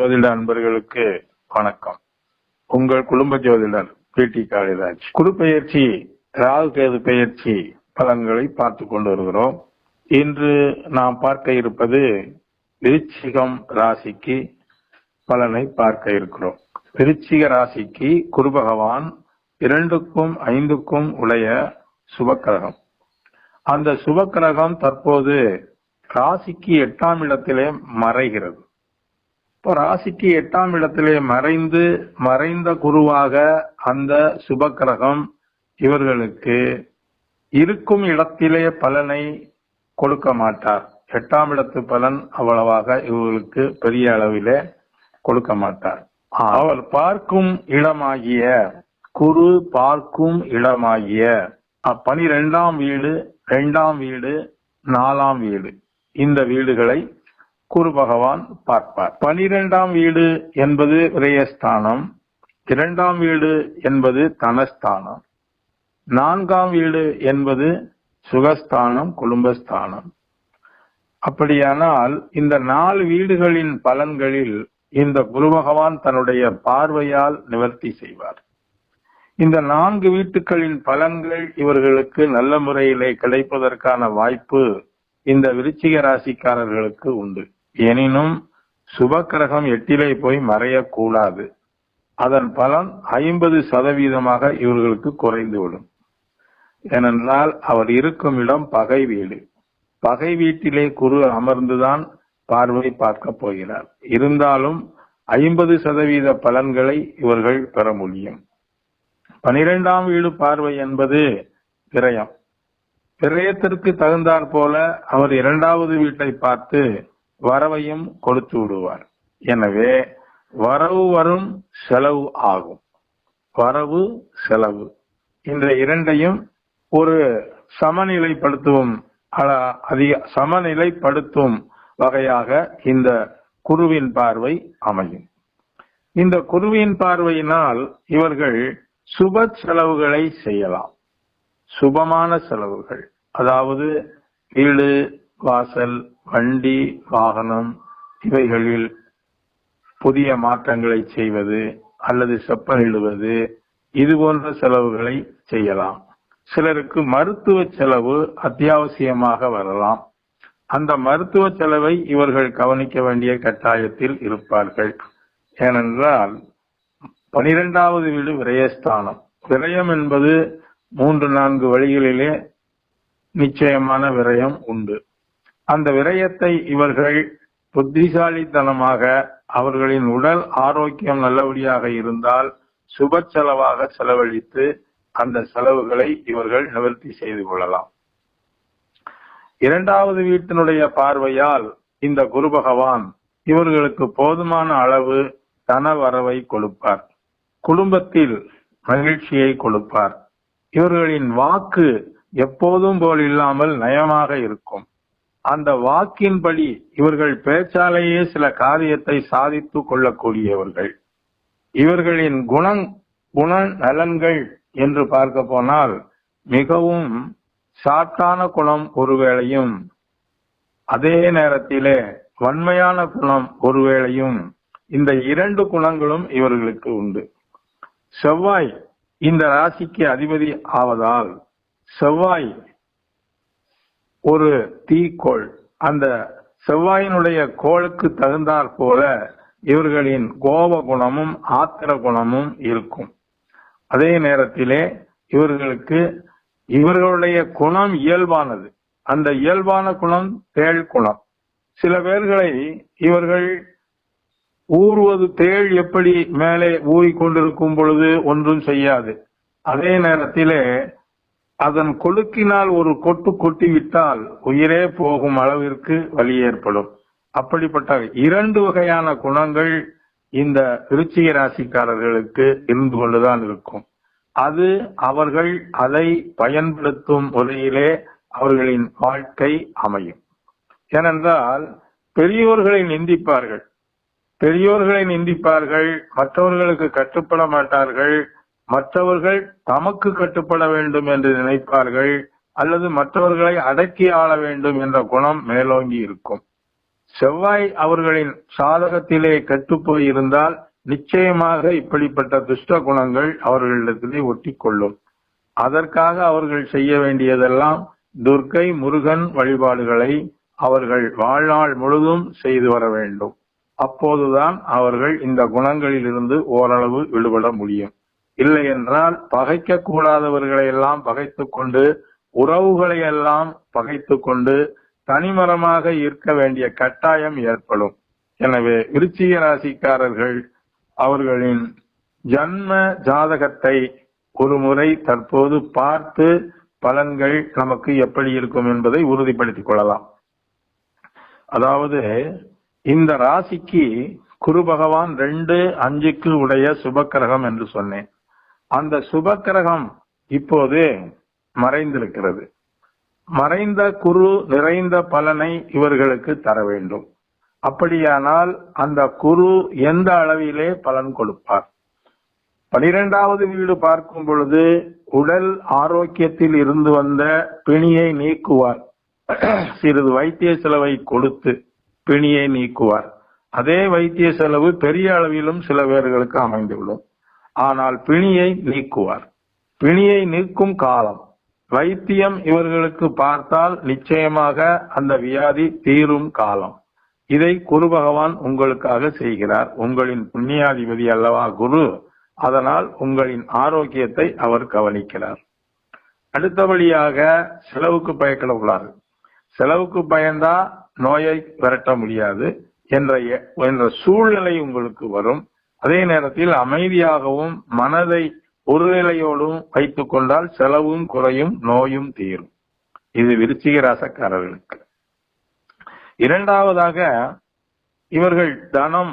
ஜோதிட அன்பர்களுக்கு வணக்கம். உங்கள் குடும்ப ஜோதிடர் பி டி காளிராஜ். குரு பெயர்ச்சி ராகு கேது பெயர்ச்சி பலன்களை பார்த்து கொண்டு வருகிறோம். இன்று நாம் பார்க்க இருப்பது விருச்சிகம் ராசிக்கு பலனை பார்க்க இருக்கிறோம். விருச்சிக ராசிக்கு குரு பகவான் இரண்டுக்கும் ஐந்துக்கும் உடைய சுபக்கிரகம். அந்த சுபக்கிரகம் தற்போது ராசிக்கு எட்டாம் இடத்திலே மறைகிறது. இப்போ ராசிக்கு எட்டாம் இடத்திலே மறைந்து மறைந்த குருவாக அந்த சுபக்கிரகம் இவர்களுக்கு இருக்கும் இடத்திலே பலனை கொடுக்க மாட்டார். எட்டாம் இடத்து பலன் அவ்வளவாக இவர்களுக்கு பெரிய அளவிலே கொடுக்க மாட்டார். அவர் பார்க்கும் இடமாகிய குரு பார்க்கும் இடமாகிய பனிரெண்டாம் வீடு இரண்டாம் வீடு நாலாம் வீடு இந்த வீடுகளை குரு பகவான் பார்ப்பார். பனிரெண்டாம் வீடு என்பது விரயஸ்தானம் இரண்டாம் வீடு என்பது தனஸ்தானம் நான்காம் வீடு என்பது சுகஸ்தானம் குடும்பஸ்தானம். அப்படியானால் இந்த நாலு வீடுகளின் பலன்களில் இந்த குரு பகவான் தன்னுடைய பார்வையால் நிவர்த்தி செய்வார். இந்த நான்கு வீட்டுகளின் பலன்கள் இவர்களுக்கு நல்ல முறையிலே கிடைப்பதற்கான வாய்ப்பு இந்த விருச்சிக ராசிக்காரர்களுக்கு உண்டு. எனினும் சுபக்கிரகம் எட்டிலே போய் மறையக்கூடாது. அதன் பலன் ஐம்பது சதவீதமாக இவர்களுக்கு குறைந்துவிடும். ஏனென்றால் அவர் இருக்கும் இடம் பகை வீடு. பகை வீட்டிலே குரு அமர்ந்துதான் பார்வை பார்க்க போகிறார். இருந்தாலும் ஐம்பது சதவீத பலன்களை இவர்கள் பெற முடியும். பனிரெண்டாம் வீடு பார்வை என்பது விரயம். விரயத்திற்கு தகுந்தாற் போல அவர் இரண்டாவது வீட்டை பார்த்து வரவையும் கொடுத்து விடுவார். எனவே வரவு வரும் செலவு ஆகும். வரவு செலவு. இந்த இரண்டையும் ஒரு சமநிலைப்படுத்தும் அதிக சமநிலைப்படுத்தும் வகையாக இந்த குருவின் பார்வை அமையும். இந்த குருவின் பார்வையினால் இவர்கள் சுப செலவுகளை செய்யலாம். சுபமான செலவுகள். அதாவது வீடு வாசல் வண்டி வாகனம் இவைகளில் புதிய மாற்றங்களை செய்வது அல்லது செப்பனிடுவது இது போன்ற செலவுகளை செய்யலாம். சிலருக்கு மருத்துவ செலவு அத்தியாவசியமாக வரலாம். அந்த மருத்துவ செலவை இவர்கள் கவனிக்க வேண்டிய கட்டாயத்தில் இருப்பார்கள். ஏனென்றால் பனிரெண்டாவது வீடு விரயஸ்தானம். விரயம் என்பது மூன்று நான்கு வழிகளிலே நிச்சயமான விரயம் உண்டு. அந்த விரயத்தை இவர்கள் புத்திசாலித்தனமாக அவர்களின் உடல் ஆரோக்கியம் நல்லபடியாக இருந்தால் சுப செலவாக செலவழித்து அந்த செலவுகளை இவர்கள் நிவர்த்தி செய்து கொள்ளலாம். இரண்டாவது வீட்டினுடைய பார்வையால் இந்த குரு பகவான் இவர்களுக்கு போதுமான அளவு தன வரவை கொடுப்பார். குடும்பத்தில் மகிழ்ச்சியை கொடுப்பார். இவர்களின் வாக்கு எப்போதும் போல் இல்லாமல் நயமாக இருக்கும். அந்த வாக்கின்படி இவர்கள் பேச்சாலேயே சில காரியத்தை சாதித்து கொள்ளக்கூடியவர்கள். இவர்களின் குணங் குண நலன்கள் என்று பார்க்க போனால் மிகவும் சாத்தான குணம் ஒருவேளையும் அதே நேரத்திலே வன்மையான குணம் ஒருவேளையும் இந்த இரண்டு குணங்களும் இவர்களுக்கு உண்டு. செவ்வாய் இந்த ராசிக்கு அதிபதி ஆவதால் செவ்வாய் ஒரு தீக்கோள். அந்த செவ்வாயினுடைய கோளுக்கு தகுந்தாற் போல இவர்களின் கோப குணமும் ஆத்திர குணமும் இருக்கும். அதே நேரத்திலே இவர்களுக்கு இவர்களுடைய குணம் இயல்பானது. அந்த இயல்பான குணம் தேள் குணம். சில பேர்களை இவர்கள் ஊறுவது தேள் எப்படி மேலே ஊறிக்கொண்டிருக்கும் பொழுது ஒன்றும் செய்யாது. அதே நேரத்திலே அதன் கொழுக்கினால் ஒரு கொட்டு கொட்டிவிட்டால் உயிரே போகும் அளவிற்கு வலி ஏற்படும். அப்படிப்பட்ட இரண்டு வகையான குணங்கள் இந்த விருச்சிக ராசிக்காரர்களுக்கு இருந்து கொண்டுதான் இருக்கும். அது அவர்கள் அதை பயன்படுத்தும் முறையிலே அவர்களின் வாழ்க்கை அமையும். ஏனென்றால் பெரியோர்களை நிந்திப்பார்கள். பெரியோர்களை நிந்திப்பார்கள். மற்றவர்களுக்கு கட்டுப்பட மாட்டார்கள். மற்றவர்கள் தமக்கு கட்டுப்பட வேண்டும் என்று நினைப்பார்கள் அல்லது மற்றவர்களை அடக்கி ஆள வேண்டும் என்ற குணம் மேலோங்கி இருக்கும். செவ்வாய் அவர்களின் சாதகத்திலே கெட்டுப்போய் இருந்தால் நிச்சயமாக இப்படிப்பட்ட துஷ்ட குணங்கள் அவர்களிடத்திலே ஒட்டி கொள்ளும் அதற்காக அவர்கள் செய்ய வேண்டியதெல்லாம் துர்க்கை முருகன் வழிபாடுகளை அவர்கள் வாழ்நாள் முழுதும் செய்து வர வேண்டும். அப்போதுதான் அவர்கள் இந்த குணங்களிலிருந்து ஓரளவு விடுபட முடியும். இல்லை என்றால் பகைக்க கூடாதவர்களை எல்லாம் பகைத்துக் கொண்டு உறவுகளை எல்லாம் பகைத்துக் கொண்டு தனிமரமாக இருக்க வேண்டிய கட்டாயம் ஏற்படும். எனவே விருச்சிக ராசிக்காரர்கள் அவர்களின் ஜன்ம ஜாதகத்தை ஒரு முறை தற்போது பார்த்து பலன்கள் நமக்கு எப்படி இருக்கும் என்பதை உறுதிப்படுத்திக் கொள்ளலாம். அதாவது இந்த ராசிக்கு குரு பகவான் ரெண்டு அஞ்சுக்கு உடைய சுபக்கிரகம் என்று சொன்னேன். அந்த சுபக்கிரகம் இப்போது மறைந்திருக்கிறது. மறைந்த குரு நிறைந்த பலனை இவர்களுக்கு தர வேண்டும். அப்படியானால் அந்த குரு எந்த அளவிலே பலன் கொடுப்பார்? பனிரெண்டாவது வீடு பார்க்கும் பொழுது உடல் ஆரோக்கியத்தில் இருந்து வந்த பிணியை நீக்குவார். சிறிது வைத்திய செலவை கொடுத்து பிணியை நீக்குவார். அதே வைத்திய செலவு பெரிய அளவிலும் சில பேர்களுக்கு அமைந்துவிடும். ஆனால் பிணியை நீக்குவார். பிணியை நீக்கும் காலம். வைத்தியம் இவர்களுக்கு பார்த்தால் நிச்சயமாக அந்த வியாதி தீரும் காலம். இதை குரு பகவான் உங்களுக்காக செய்கிறார். உங்களின் புண்ணியாதிபதி அல்லவா குரு? அதனால் உங்களின் ஆரோக்கியத்தை அவர் கவனிக்கிறார். அடுத்தபடியாக செலவுக்கு பயப்படக்கூடாது செலவுக்கு பயந்தா நோயை விரட்ட முடியாது. என்ற என்ற சூழ்நிலை உங்களுக்கு வரும். அதே நேரத்தில் அமைதியாகவும் மனதை ஒருநிலையோடும் வைத்துக் கொண்டால் செலவும் குறையும் நோயும் தீரும். இது விருச்சிக ராசக்காரர்களுக்கு. இரண்டாவதாக இவர்கள் தனம்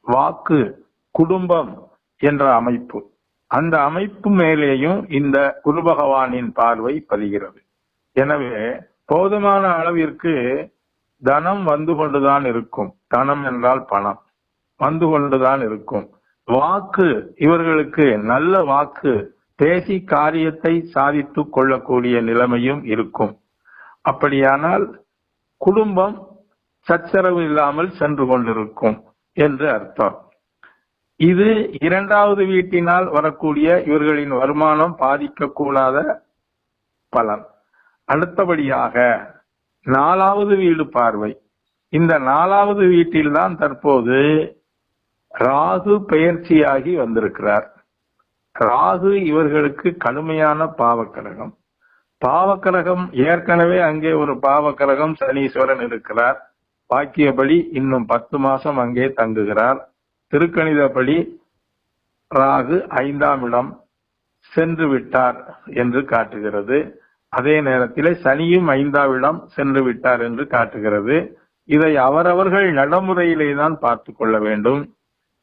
வாக்கு குடும்பம் என்ற அமைப்பு. அந்த அமைப்பு மேலேயும் இந்த குரு பகவானின் பார்வை பதிகிறது. எனவே போதுமான அளவிற்கு தனம் வந்து கொண்டுதான் இருக்கும். தனம் என்றால் பணம். வந்து கொண்டுதான் இருக்கும். வாக்கு இவர்களுக்கு நல்ல வாக்கு பேசி காரியத்தை சாதித்துக் கொள்ளக்கூடிய நிலைமையும் இருக்கும். அப்படியானால் குடும்பம் சச்சரவு இல்லாமல் சென்று கொண்டிருக்கும் என்று அர்த்தம். இது இரண்டாவது வீட்டினால் வரக்கூடிய இவர்களின் வருமானம் பாதிக்கக்கூடாத பலன். அடுத்தபடியாக நாலாவது வீடு பார்வை. இந்த நாலாவது வீட்டில்தான் தற்போது ராகு பெயர்ச்சியாகி வந்திருக்கிறார். ராகு இவர்களுக்கு கடுமையான பாவக்கரகம். பாவக்கரகம் ஏற்கனவே அங்கே ஒரு பாவக்கரகம் சனீஸ்வரன் இருக்கிறார். பாக்கியபடி இன்னும் பத்து மாசம் அங்கே தங்குகிறார். திருக்கணிதப்படி ராகு ஐந்தாம் இடம் சென்று விட்டார் என்று காட்டுகிறது. அதே நேரத்தில் சனியும் ஐந்தாம் இடம் சென்று விட்டார் என்று காட்டுகிறது. இதை அவரவர்கள் நடைமுறையிலே தான் பார்த்து கொள்ள வேண்டும்.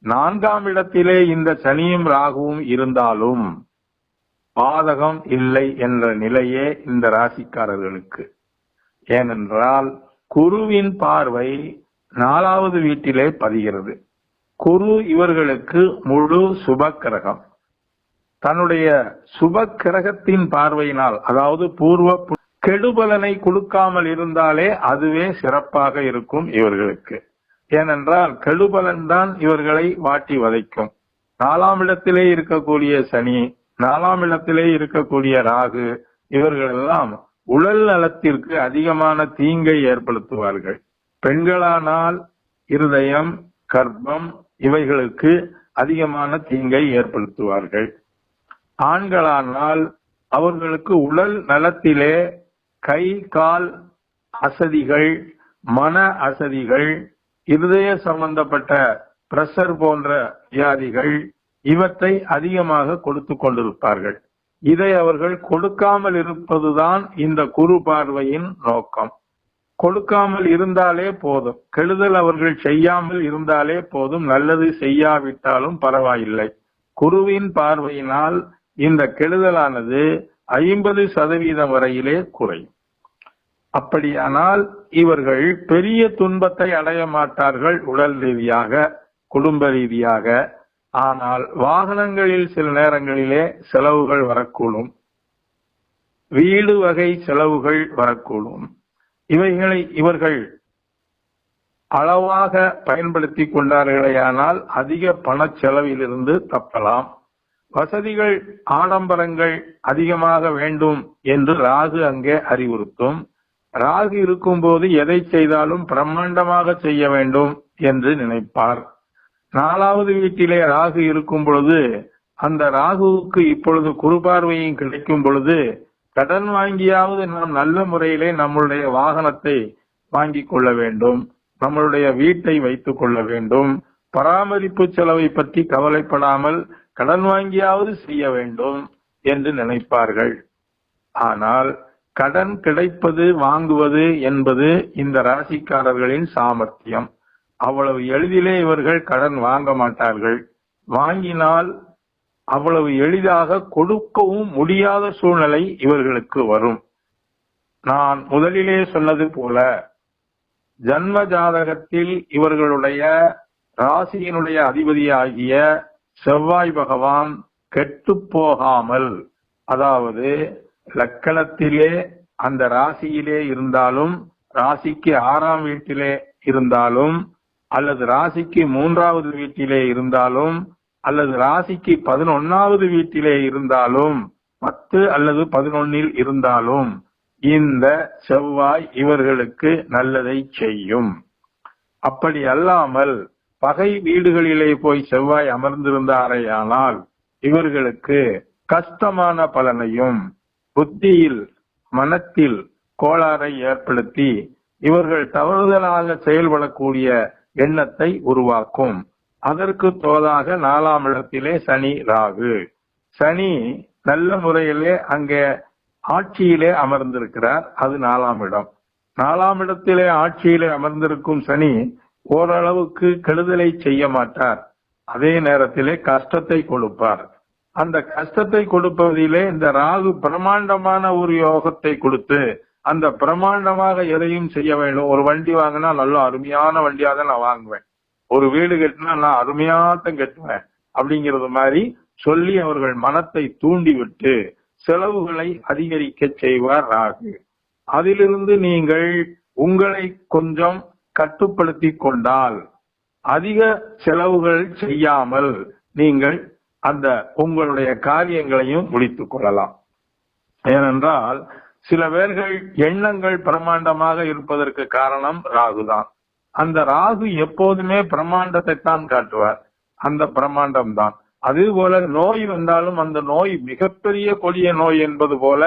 நான்காம் இடத்திலே இந்த சனியும் ராகுவும் இருந்தாலும் பாதகம் இல்லை என்ற நிலையே இந்த ராசிக்காரர்களுக்கு. ஏனென்றால் குருவின் பார்வை நாலாவது வீட்டிலே பதிகிறது. குரு இவர்களுக்கு முழு சுபக்கிரகம். தன்னுடைய சுப கிரகத்தின் பார்வையினால் அதாவது பூர்வ கெடுபலனை கொடுக்காமல் இருந்தாலே அதுவே சிறப்பாக இருக்கும் இவர்களுக்கு. ஏனென்றால் கெடுபலன் தான் இவர்களை வாட்டி வதைக்கும். நாலாம் இடத்திலே இருக்கக்கூடிய சனி நாலாம் இடத்திலே இருக்கக்கூடிய ராகு இவர்கள் எல்லாம் உடல் நலத்திற்கு அதிகமான தீங்கை ஏற்படுத்துவார்கள். பெண்களானால் இருதயம் கர்ப்பம் இவைகளுக்கு அதிகமான தீங்கை ஏற்படுத்துவார்கள். ஆண்களானால் அவர்களுக்கு உடல் நலத்திலே கை கால் அசதிகள் மன அசதிகள் இருதய சம்பந்தப்பட்ட பிரஷர் போன்ற வியாதிகள் இவற்றை அதிகமாக கொடுத்து கொண்டிருப்பார்கள். இதை அவர்கள் கொடுக்காமல் இருப்பதுதான் இந்த குரு பார்வையின் நோக்கம். கொடுக்காமல் இருந்தாலே போதும். கெடுதல் அவர்கள் செய்யாமல் இருந்தாலே போதும். நல்லது செய்யாவிட்டாலும் பரவாயில்லை. குருவின் பார்வையினால் இந்த கெடுதலானது ஐம்பது சதவீதம் வரையிலே குறையும். அப்படியானால் இவர்கள் பெரிய துன்பத்தை அடைய மாட்டார்கள் உடல் ரீதியாக குடும்ப ரீதியாக. ஆனால் வாகனங்களில் சில நேரங்களிலே செலவுகள் வரக்கூடும். வீடு வகை செலவுகள் வரக்கூடும். இவைகளை இவர்கள் அளவாக பயன்படுத்தி கொண்டார்களேயானால் அதிக பண செலவிலிருந்து தப்பலாம். வசதிகள் ஆடம்பரங்கள் அதிகமாக வேண்டும் என்று ராகு அங்கே அறிவுறுத்தும். ராகு இருக்கும்போது எதை செய்தாலும் பிரம்மாண்டமாக செய்ய வேண்டும் என்று நினைப்பார். நாலாவது வீட்டிலே ராகு இருக்கும் பொழுது அந்த ராகுவுக்கு இப்பொழுது குறுபார்வையும் கிடைக்கும் பொழுது கடன் வாங்கியாவது நாம் நல்ல முறையிலே நம்மளுடைய வாகனத்தை வாங்கிக் கொள்ள வேண்டும். நம்மளுடைய வீட்டை வைத்துக் கொள்ள வேண்டும். பராமரிப்பு செலவை பற்றி கவலைப்படாமல் கடன் வாங்கியாவது செய்ய வேண்டும் என்று நினைப்பார்கள். ஆனால் கடன் கிடைப்பது வாங்குவது என்பது இந்த ராசிக்காரர்களின் சாமர்த்தியம். அவ்வளவு எளிதிலே இவர்கள் கடன் வாங்க மாட்டார்கள். வாங்கினால் அவ்வளவு எளிதாக கொடுக்கவும் முடியாத சூழ்நிலை இவர்களுக்கு வரும். நான் முதலிலே சொன்னது போல ஜன்ம ஜாதகத்தில் இவர்களுடைய ராசியினுடைய அதிபதியாகிய செவ்வாய் பகவான் கெட்டு போகாமல் அதாவது லக்கணத்திலே அந்த ராசியிலே இருந்தாலும் ராசிக்கு ஆறாம் வீட்டிலே இருந்தாலும் அல்லது ராசிக்கு மூன்றாவது வீட்டிலே இருந்தாலும் அல்லது ராசிக்கு பதினொன்னாவது வீட்டிலே இருந்தாலும் பத்து அல்லது பதினொன்னில் இருந்தாலும் இந்த செவ்வாய் இவர்களுக்கு நல்லதை செய்யும். அப்படி அல்லாமல் பகை வீடுகளிலே போய் செவ்வாய் அமர்ந்திருந்தாரேயானால் இவர்களுக்கு கஷ்டமான பலனையும் புத்தியில் மனத்தில் கோளாறை ஏற்படுத்தி இவர்கள் தவறுதலாக செயல்படக்கூடிய எண்ணத்தை உருவாக்கும். அதற்கு தோதாக நாலாம் இடத்திலே சனி ராகு. சனி நல்ல முறையிலே அங்கே ஆட்சியிலே அமர்ந்திருக்கிறார். அது நாலாம் இடம். நாலாம் இடத்திலே ஆட்சியிலே அமர்ந்திருக்கும் சனி ஓரளவுக்கு கெடுதலை செய்ய மாட்டார். அதே நேரத்திலே கஷ்டத்தை கொடுப்பார் அந்த கஷ்டத்தை கொடுப்பதிலே இந்த ராகு பிரமாண்டமான ஒரு யோகத்தை கொடுத்து அந்த பிரமாண்டமாக எதையும் செய்ய வேண்டும். ஒரு வண்டி வாங்கினா நல்ல அருமையான வண்டியாக தான் நான் வாங்குவேன். ஒரு வீடு கட்டினா நான் அருமையாத்தான் கட்டுவேன் அப்படிங்கிறது மாதிரி சொல்லி அவர்கள் மனத்தை தூண்டிவிட்டு செலவுகளை அதிகரிக்க செய்வார் ராகு. அதிலிருந்து நீங்கள் உங்களை கொஞ்சம் கட்டுப்படுத்தி கொண்டால் அதிக செலவுகள் செய்யாமல் நீங்கள் அந்த உங்களுடைய காரியங்களையும் முடித்துக் கொள்ளலாம். ஏனென்றால் சில பேர்கள் எண்ணங்கள் பிரமாண்டமாக இருப்பதற்கு காரணம் ராகுதான். அந்த ராகு எப்போதுமே பிரமாண்டத்தை தான் காட்டுவார். அந்த பிரமாண்டம் தான் அதே போல நோய் வந்தாலும் அந்த நோய் மிகப்பெரிய கொடிய நோய் என்பது போல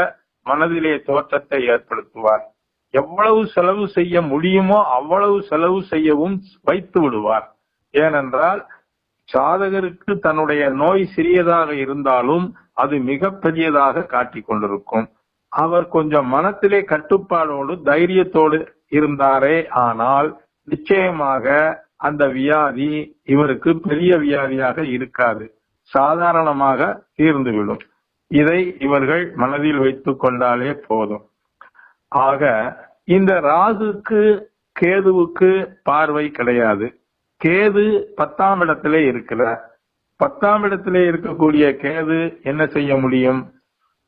மனதிலே தோற்றத்தை ஏற்படுத்துவார். எவ்வளவு செலவு செய்ய முடியுமோ அவ்வளவு செலவு செய்யவும் வைத்து விடுவார். ஏனென்றால் சாதகருக்கு தன்னுடைய நோய் சிறியதாக இருந்தாலும் அது மிக பெரியதாக காட்டிக் கொண்டிருக்கும். அவர் கொஞ்சம் மனத்திலே கட்டுப்பாடோடு தைரியத்தோடு இருந்தாரே ஆனால் நிச்சயமாக அந்த வியாதி இவருக்கு பெரிய வியாதியாக இருக்காது. சாதாரணமாக தீர்ந்துவிடும். இதை இவர்கள் மனதில் வைத்துக் கொண்டாலே போதும். ஆக இந்த ராகுக்கு கேதுவுக்கு பார்வை கிடையாது. கேது பத்தாம் இடத்திலே இருக்கிறார். பத்தாம் இடத்திலே இருக்கக்கூடிய கேது என்ன செய்ய முடியும்?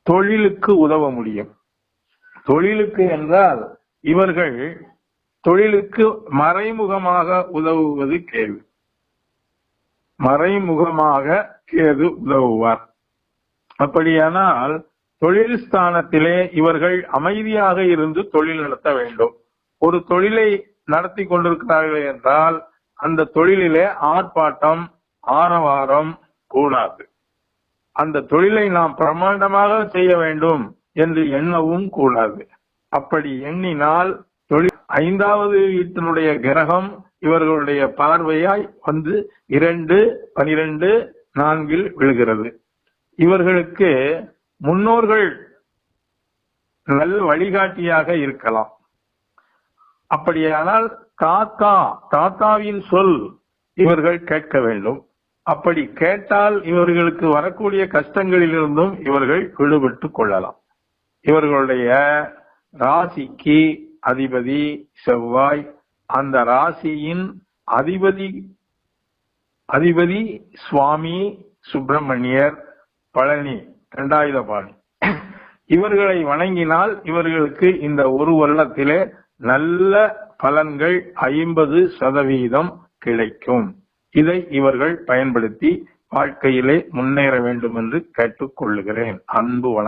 தொழிலுக்கு உதவ முடியும். தொழிலுக்கு என்றால் இவர்கள் தொழிலுக்கு மறைமுகமாக உதவுவது கேது. மறைமுகமாக கேது உதவுவார். அப்படியானால் தொழில் ஸ்தானத்திலே இவர்கள் அமைதியாக இருந்து தொழில் நடத்த வேண்டும். ஒரு தொழிலை நடத்தி கொண்டிருக்கிறார்கள் என்றால் அந்த தொழிலிலே ஆர்ப்பாட்டம் ஆரவாரம் கூடாது. அந்த தொழிலை நாம் பிரமாண்டமாக செய்ய வேண்டும் என்று எண்ணவும் கூடாது. அப்படி எண்ணினால் தொழில் ஐந்தாவது வீட்டினுடைய கிரகம் இவர்களுடைய பார்வையாய் வந்து இரண்டு பனிரெண்டு நான்கில் விழுகிறது. இவர்களுக்கு முன்னோர்கள் நல்ல வழிகாட்டியாக இருக்கலாம். அப்படியானால் தாத்தா தாத்தாவின் சொல் இவர்கள் கேட்க வேண்டும். அப்படி கேட்டால் இவர்களுக்கு வரக்கூடிய கஷ்டங்களிலிருந்தும் இவர்கள் விடுபட்டு கொள்ளலாம். இவர்களுடைய ராசிக்கு அதிபதி செவ்வாய். அந்த ராசியின் அதிபதி அதிபதி சுவாமி சுப்பிரமணியர் பழனி இரண்டாயுதபாணி இவர்களை வணங்கினால் இவர்களுக்கு இந்த ஒரு வருடத்திலே நல்ல பலன்கள் ஐம்பது சதவீதம் கிடைக்கும். இதை இவர்கள் பயன்படுத்தி வாழ்க்கையிலே முன்னேற வேண்டும் என்று கேட்டுக்கொள்ளுகிறேன் அன்பு வணக்கம்.